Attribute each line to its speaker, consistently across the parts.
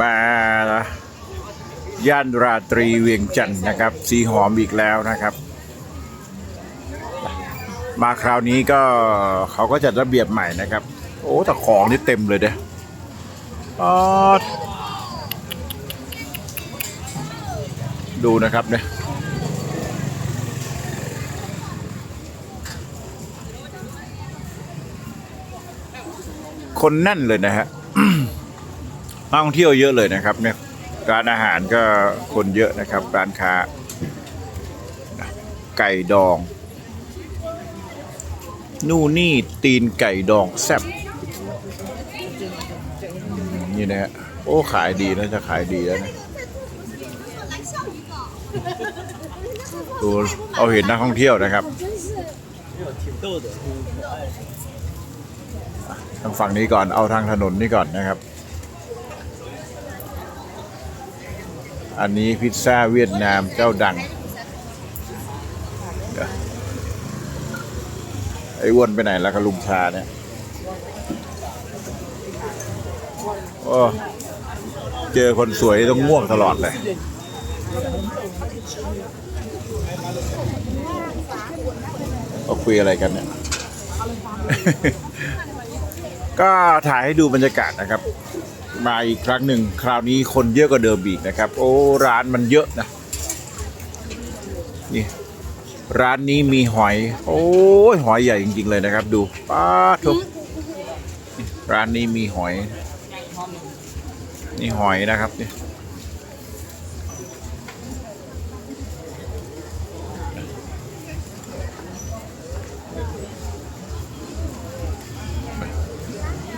Speaker 1: มาย่านราตรีเวียงจันทร์นะครับ สีหอมอีกแล้วนะครับ มาคราวนี้ก็เขาก็จัดระเบียบใหม่นะครับ โอ้แต่ของนี่เต็มเลยเด้อดูนะครับเนี่ยคนแน่นเลยนะฮะ นักท่องเที่ยวเยอะเลยนะครับเนี่ยร้านอาหารก็คนเยอะนะครับ ร้านค้า ไก่ดอง นู่นนี่ตีนไก่ดองแซ่บนี่นะฮะโอ้ขายดีนะจะขายดีแล้วนะดูเอาเห็นนักท่องเที่ยวนะครับทางฝั่งนี้ก่อนเอาทางถนนนี้ก่อนนะครับ อันนี้พิซซ่าเวียดนามเจ้าดังเดี๋ยวไอ้อ้วนไปไหนแล้วกับลุงชาเนี่ย โอ้เจอคนสวยต้องง่วงตลอดเลยก็คุยอะไรกันเนี่ย ก็ถ่ายให้ดูบรรยากาศนะครับ มาอีกครั้งหนึ่งคราวนี้คนเยอะกว่าเดิมอีกนะครับ โอ้ร้านมันเยอะนะนี่ร้านนี้มีหอย โอ้ยหอยใหญ่จริง ๆ เลยนะครับ ดูป้าทุกร้านนี้มีหอย นี่หอยนะครับนี่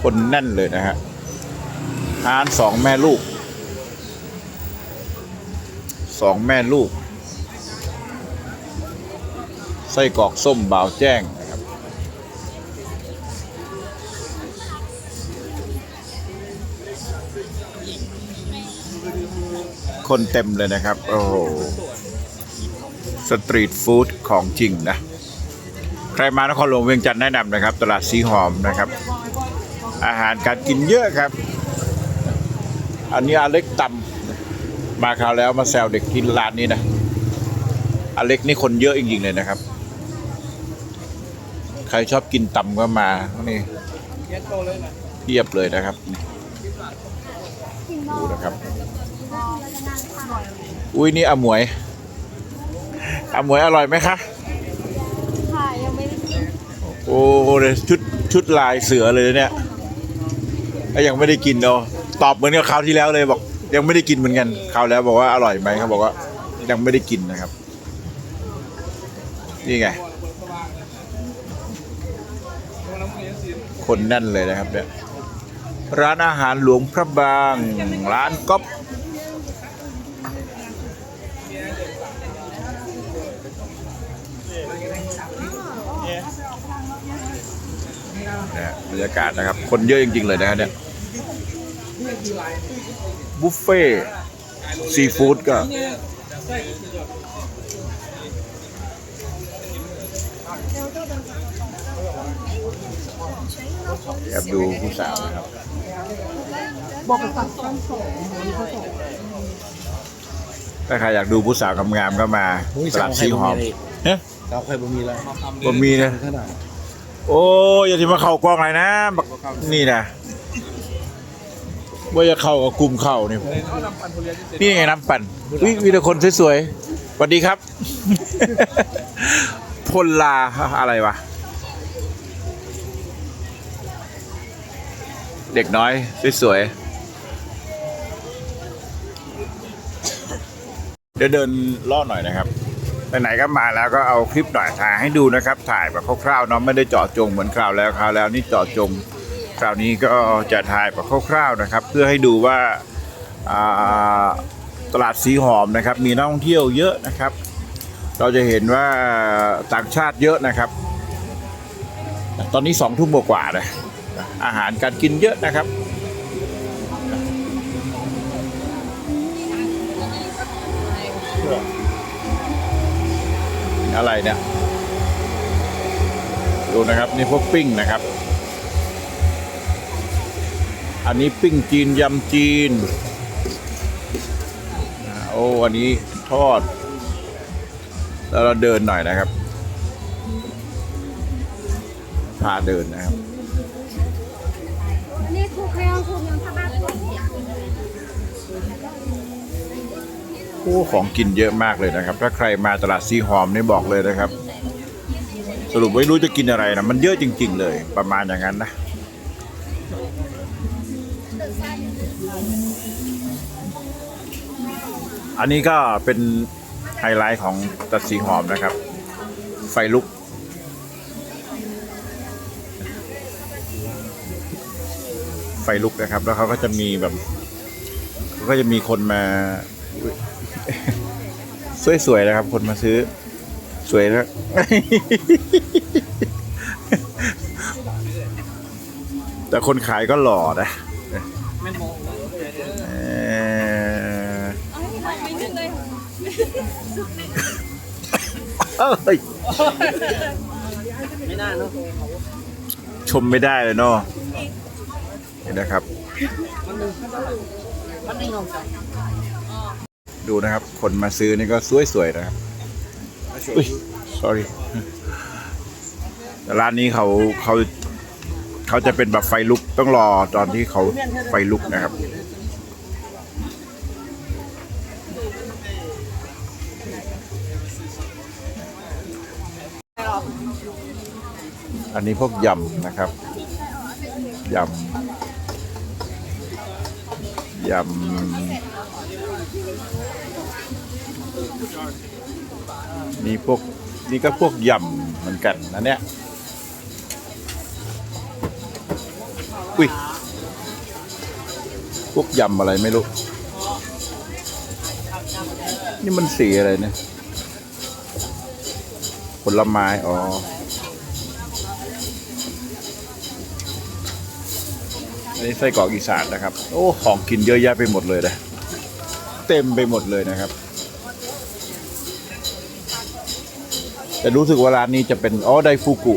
Speaker 1: คนแน่นเลยนะฮะ ร้านสองแม่ลูกสองแม่ลูก ไส้กรอกส้มบ่าวแจ้งนะครับคนเต็มเลยนะครับ โอ้โหสตรีทฟู้ดของจริงนะ ใครมานครหลวงเวียงจันทร์แนะนำนะครับ ตลาดสีหอมนะครับ อาหารการกินเยอะครับ อันนี้อเล็กตำมาคราวแล้วมาแซวเด็กกินร้านนี้นะอเล็กนี่คนเยอะจริงๆเลยนะครับ ใครชอบกินตำก็มานี่เทียบเลยนะครับดูนะครับ อุ้ยนี่อมวยอมวยอร่อยไหมคะ
Speaker 2: ค่ะยังไม่ได้กิน
Speaker 1: โอ้เดี๋ยวชุดชุดลายเสือเลยเนี่ยแล้วยังไม่ได้กินเนาะ ตอบเหมือนกับคราวที่แล้วเลยบอก ยังไม่ได้กินเหมือนกันคราวแล้วบอกว่าอร่อยไหมเขาบอกว่า ยังไม่ได้กินนะครับ นี่ไง คนแน่นเลยนะครับเนี่ยร้านอาหารหลวงพระบาง ร้านก๊อฟเนี่ยบรรยากาศนะครับ คนเยอะจริง ๆ เลยนะครับเนี่ย บุฟเฟ่ซีฟู้ดก็ แอบดูผู้สาวนะครับ
Speaker 2: บอกไปฝั่งต้นโสม
Speaker 1: ถ้าใครอยากดูผู้สาวงามๆก็มาตลาดชีหอมเฮ้ย
Speaker 3: เราเคยบ่มีแล้ว
Speaker 1: ผมมีนะ
Speaker 3: ขนาด
Speaker 1: โอ้ยอย่าที่มาเข่ากล้องเลยนะบักนี่นะ ว่าจะเข้ากับกลุ่มเข่านี่นี่ไงน้ำปั่นวิวีแต่คนสวยๆสวัสดีครับ พลลาอะไรวะ เด็กน้อยสวยๆเดี๋ยวเดินล่อหน่อยนะครับไหนๆก็มาแล้วก็เอาคลิปหน่อยถ่ายให้ดูนะครับ ถ่ายแบบคร่าวๆเนาะไม่ได้เจาะจงเหมือนคราวแล้วคราวแล้วนี่เจาะจง คราวนี้ก็จะถ่ายแบบคร่าวๆนะครับ เพื่อให้ดูว่าาตลาดสีหอมนะครับ มีนักท่องเที่ยวเยอะนะครับ เราจะเห็นว่าต่างชาติเยอะนะครับ ตอนนี้สองทุ่มกว่าๆเลยอาหารการกินเยอะนะครับอะไรเนี่ยดูนะครับนี่พวกปิ้งนะครับ อันนี้ปิ้งจีนยำจีนโอ้อันนี้ทอด แล้วเราเดินหน่อยนะครับ พาเดินนะครับ
Speaker 2: นี่ถูกแล้วถูกยังทบ้านถูก
Speaker 1: โอ้ของกินเยอะมากเลยนะครับ ถ้าใครมาตลาดซีหอมนี่บอกเลยนะครับ สรุปไม่รู้จะกินอะไรนะมันเยอะจริง ๆ เลยประมาณอย่างนั้นนะ อันนี้ก็เป็นไฮไลท์ของตลาดสีหอมนะครับ ไฟลุก ไฟลุกนะครับ แล้วเขาก็จะมีแบบเขาก็จะมีคนมา สวยๆนะครับ คนมาซื้อ สวยนะแต่คนขายก็หล่อนะ เอ่อเอ้ย
Speaker 3: ไม่น่าเนาะ
Speaker 1: ชมไม่ได้เลยเนาะเห็นนะครับ ดูนะครับ คนมาซื้อนี่ก็สวยๆนะครับอุ้ย sorry แต่ร้านนี้เขาเขา เขาจะเป็นแบบไฟลุกต้องรอตอนที่เขาไฟลุกนะครับ อันนี้พวกยำนะครับยำยำมีพวกนี่ก็พวกยำเหมือนกันนะเนี่ย อุ้ยพวกยำอะไรไม่รู้ นี่มันสีอะไรเนี่ยผลไม้ อ๋อ อันนี้ไส้กรอกอีสานนะครับ โอ้ ของกินเยอะแยะไปหมดเลยนะ เต็มไปหมดเลยนะครับ แต่รู้สึกว่าร้านนี้จะเป็น อ๋อ ไดฟูกุ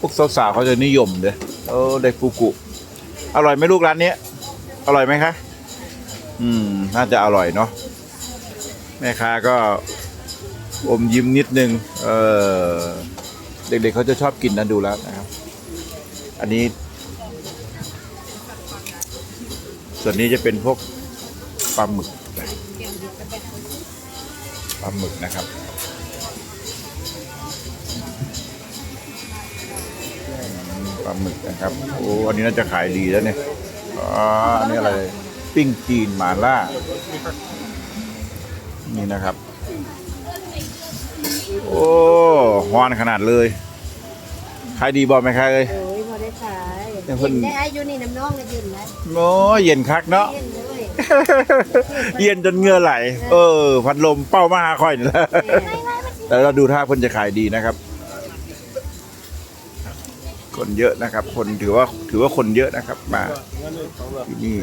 Speaker 1: พวกสาวๆเขาจะนิยมเด้ ออไดฟูกุอร่อยไหมลูกร้านนี้อร่อยไหมคะ อืม น่าจะอร่อยเนาะแม่ค้าก็อมยิ้มนิดนึง เออเด็กๆเขาจะชอบกินนะดูแล้วนะครับ อันนี้ ส่วนนี้จะเป็นพวกปลาหมึกปลาหมึกนะครับ หมึกนะครับ โอ้อันนี้น่าจะขายดีแล้วเนี่ย อ๋อ อันนี้อะไร ปิ้งจีนหมาล่า นี่นะครับ โอ้ฮอนขนาดเลย ขายดีบอไหมคะเอ้ย
Speaker 2: โอ้ยพอได้ขาย
Speaker 1: แต่เพิ่น
Speaker 2: ได้อายุนี่น้ำน้องเลยยืนแล้ว
Speaker 1: โอ้เย็นคักเนาะ
Speaker 2: เย็นเลย
Speaker 1: เย็นจนเหงื่อไหล เออ พัดลมเป้ามาหาค่อยนี่แหละแต่เราดูท่าเพิ่นจะขายดีนะครับ คนเยอะนะครับ คนถือว่าถือว่าคนเยอะนะครับ มาที่นี่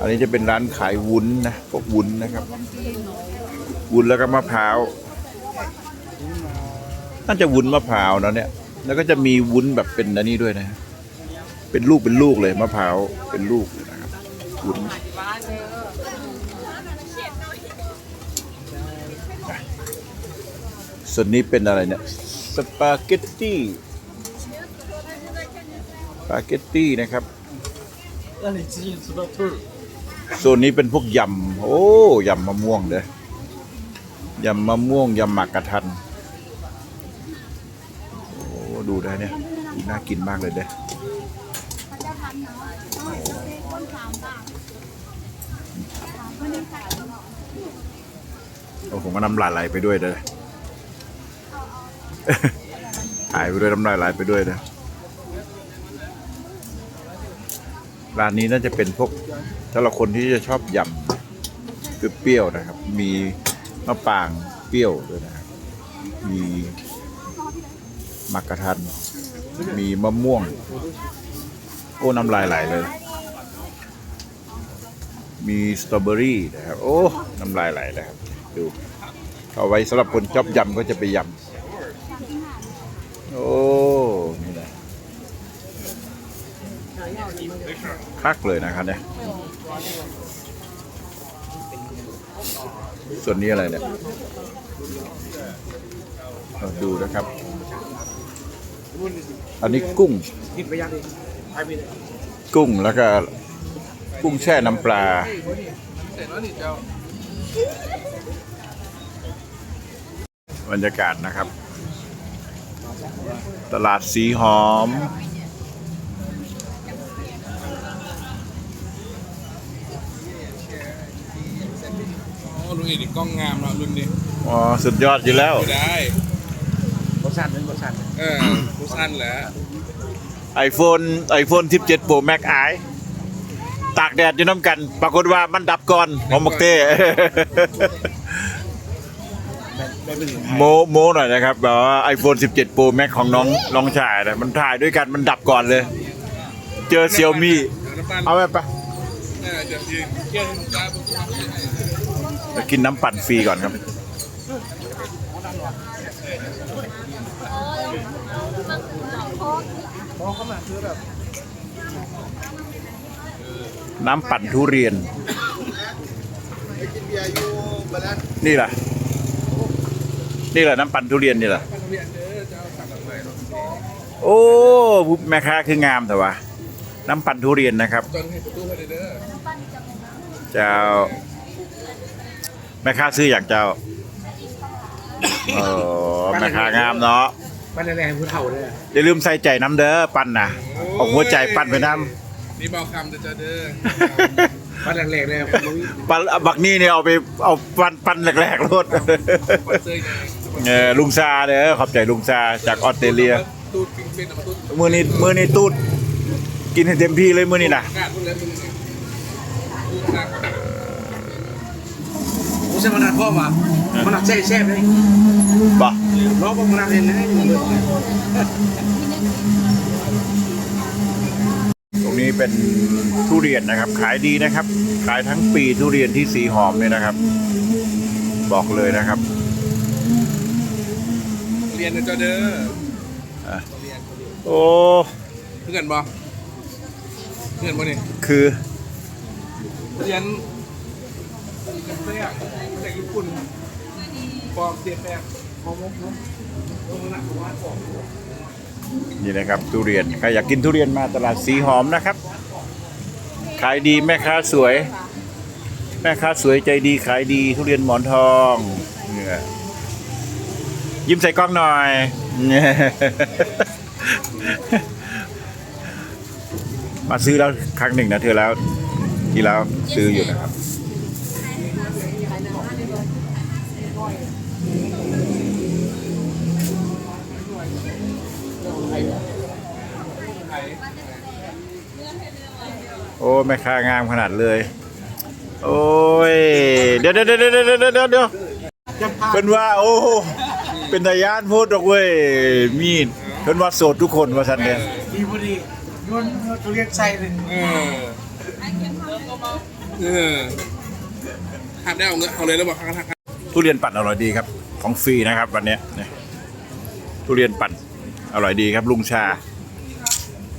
Speaker 1: อันนี้จะเป็นร้านขายวุ้นนะพวกวุ้นนะครับ วุ้นแล้วก็มะพร้าวน่าจะวุ้นมะพร้าวเนะเนี่ย แล้วก็จะมีวุ้นแบบเป็นอันนี้ด้วยนะ เป็นลูกเป็นลูกเลยมะพร้าวเป็นลูกนะครับวุ้นส่วนนี้เป็นอะไรเนี่ย สปาเกตตี้ ปาเกตตี้นะครับส่วนนี้เป็นพวกยำโอ้ยำมะม่วงเด้อยำมะม่วงยำหมักกระทันโอ้ดูได้เนี่ยน่ากินมากเลยเด้โอ้ผมก็น้ำลายไหลไปด้วยเด้อถ่ายไปด้วยน้ำลายไหลไปด้วยเด้อ ร้านนี้น่าจะเป็นพวกถ้าเราคนที่จะชอบยำคือเปรี้ยวนะครับ มีมะปรางเปรี้ยวด้วยนะครับมีมักกะทัน มีมะม่วง โอ้น้ำลายไหลเลย มีสตรอเบอรี่นะครับ โอ้น้ำลายไหลเลยครับดูเอาไว้สำหรับคนชอบยำก็จะไปยำโอ้ นี่แหละ คักเลยนะครับเนี่ย ส่วนนี้อะไรเนี่ยเราดูนะครับ อันนี้กุ้ง
Speaker 3: กุ้ง
Speaker 1: แล้วก็กุ้งแช่น้ำปลา บรรยากาศนะครับ ตลาดสีหอม
Speaker 4: โอ้รุ่ นนี้ดิกล้องงามเนาะรุ่นนี้
Speaker 1: อ๋อสุดยอดอยู่แล้ว
Speaker 4: ไม่ได้
Speaker 3: รสชาติเป็นรสชาติ
Speaker 4: เออผู้สั้นแหละ
Speaker 1: iPhone iPhone 17 Pro Max i ตากแดดอยู่น้ำกัน ปรากฏว่ามันดับก่อนผมบอกเต้
Speaker 3: ไม่เป็น
Speaker 1: โมโมหน่อยนะครับแบบว่า iPhone 17 Pro Max ของน้องน้องชายนะมันถ่ายด้วยกันมันดับก่อนเลย เจอเซียวมี่
Speaker 4: น้ำปั่น
Speaker 1: เอาไปปะ
Speaker 4: เออจะยืนเที่ยวให้ลูกค้าปุ๊บ
Speaker 1: ไปกินน้ำปั่นฟรีก่อนครับ น้ำปั่นทุเรียน นี่แหละนี่แหละน้ำปั่นทุเรียนนี่แหละโอ้แม่ค้าคืองามแต่ว่า น้ำปั่นทุเรียนนะครับ
Speaker 4: เจ้า
Speaker 1: แม่ค้าซื้ออย่างเจ้าเออแม่ค้างามเนาะ
Speaker 3: บ้านแรงผู้เฒ่าเลย
Speaker 1: อย่าลืมใส่ใจน้ำเด้อปั้นนะเอาหัวใจปั้นไปน้
Speaker 4: นี่เบาคำจะเจอเด้อ
Speaker 3: บ้านแรงๆเลยผมรู้ำ
Speaker 1: ปั้นบักนี่เนี่ยเอาไปเอาปั้นปั้นแรกๆรถ
Speaker 4: คอนเสิร์ตยังไง
Speaker 1: เออลุงซาเด้อขอบใจลุงซาจากออสเตรเลีย
Speaker 4: ตูดปิ้งเป็นตูด
Speaker 1: มือนี้มือนี้ตูดกินให้เต็มที่เลยมือนี้นะ
Speaker 4: กาดพูดแล้วมึงเนี่ยตูดหนัก
Speaker 3: ผมใช้มานานพ่อมามันหนักแช่ แช่เลย
Speaker 1: บ่
Speaker 3: ล้อผมมานานเองนะอยู่เลย
Speaker 1: ตรงนี้เป็นทุเรียนนะครับ ขายดีนะครับ ขายทั้งปีทุเรียนที่สีหอมเนี่ยนะครับ บอกเลยนะครับ
Speaker 4: เรียนเจอเด้อ
Speaker 1: อะ
Speaker 4: เรียน
Speaker 1: โอ้
Speaker 4: เพื่อนบ่เพื่อนบ่นี่
Speaker 1: คือ
Speaker 4: เรียน เรียนเสียมาจากญี่ปุ่นปอมเสียแป้งมองมองมองตรงนั้นผมว่าปอม
Speaker 1: นี่นะครับทุเรียนใครอยากกินทุเรียนมาตลาดสีหอมนะครับ ขายดีแม่ค้าสวย แม่ค้าสวยใจดีขายดีทุเรียนหมอนทองเนี่ยยิ้มใส่กล้องหน่อยมาซื้อแล้วครั้งหนึ่งนะเธอแล้วที่แล้วซื้ออยู่นะครับ อ้แม่ค้างามขนาดเลย โอ้ย เดี๋ยวเดี๋ยวเดี๋ยวเดี๋ยวเดี๋ยวเดี๋ยวเดี๋ยวเป็นว่า โอ้เป็นทายานพูดดอกเว้ยมีดเป็นว่าโสดทุกคนว่าสันเนี่ย
Speaker 3: ดีพอดียวนทุเรียนใส่เลย
Speaker 4: เออเออหักได้เอาเงินเอาเลยแล้วบอกหักหักหัก
Speaker 1: ทุเรียนปั่นอร่อยดีครับ ของฟรีนะครับ วันเนี้ยเนี่ยทุเรียนปั่นอร่อยดีครับลุงชา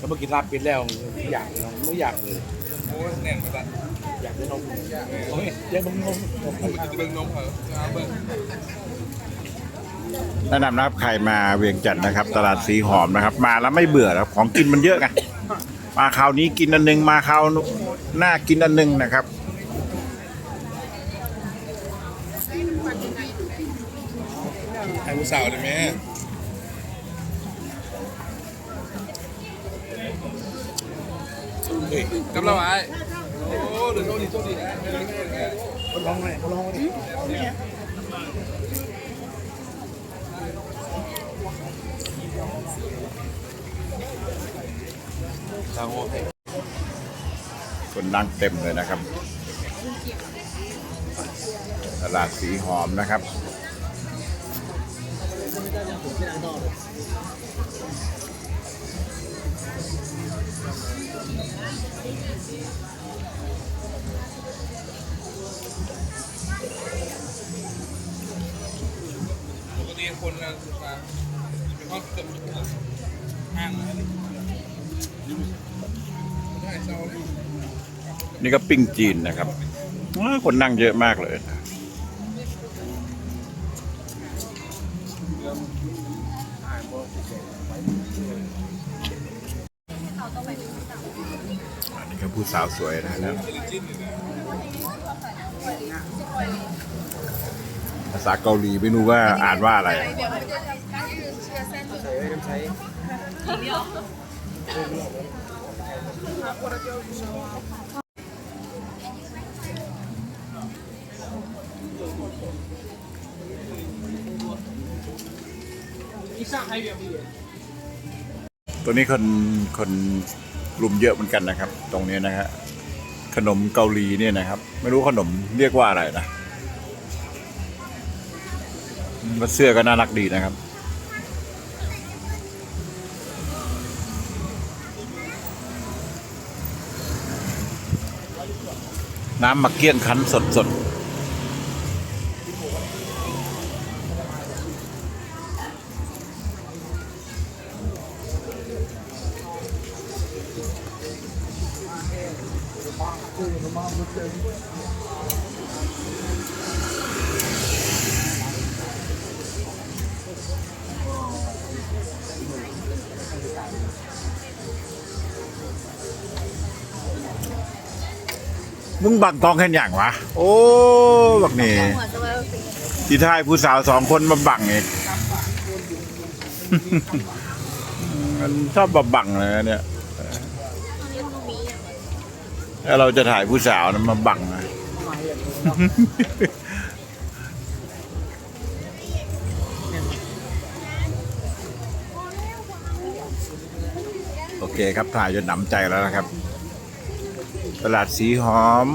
Speaker 3: แล้วเมื่อกี้รับปิดแล้วอยากไม่อยากเลย
Speaker 4: โอ้ยแน่นมาละ
Speaker 3: อยากได้นมโอ้ยอยากนมนม
Speaker 4: ผมมันจะเบิ่งนมเหรอเอาเบิ่ง
Speaker 1: แนะนำนะครับใครมาเวียงจันทร์นะครับ ตลาดสีหอมนะครับ มาแล้วไม่เบื่อครับของกินมันเยอะไงมาคราวนี้กินอันหนึงมาคราวหน้ากินอันหนึงนะครับ
Speaker 4: ให้ผู้สาวเลยแม่ เฮ้ยกำลังไอ้โอ้เดี๋ยวโชคดีโชคดีนะไม่ได้ไม่ได้
Speaker 3: ลองเลยลองเลย
Speaker 4: ทางโอเค
Speaker 1: คนนั่งเต็มเลยนะครับ ตลาดสีหอมนะครับ
Speaker 4: ปกติคนเราสุดมาเป็นข้อเกือบทุกคนห้างเลยได้เศร้าเลย
Speaker 1: นี่ก็ปิ้งจีนนะครับว้าคนนั่งเยอะมากเลยนะ ผู้สาวสวยนะแล้วภาษาเกาหลีไม่รู้ว่าอ่านว่าอะไรตัวนี้คนคน กลุ่มเยอะเหมือนกันนะครับ ตรงนี้นะฮะขนมเกาหลีเนี่ยนะครับ ไม่รู้ขนมเรียกว่าอะไรนะเสื้อก็น่ารักดีนะครับน้ำมักเกี้ยงคั้นสดส บังกองแค่อย่างวะ โอ้ บักนี่ที่ท้ายผู้สาวสองคนมาบังเองมันชอบมาบังเลยนะเนี่ยแล้วเราจะถ่ายผู้สาวนะมาบังนะโอเคครับถ่ายจนหนำใจแล้วนะครับ ตลาดสีหอม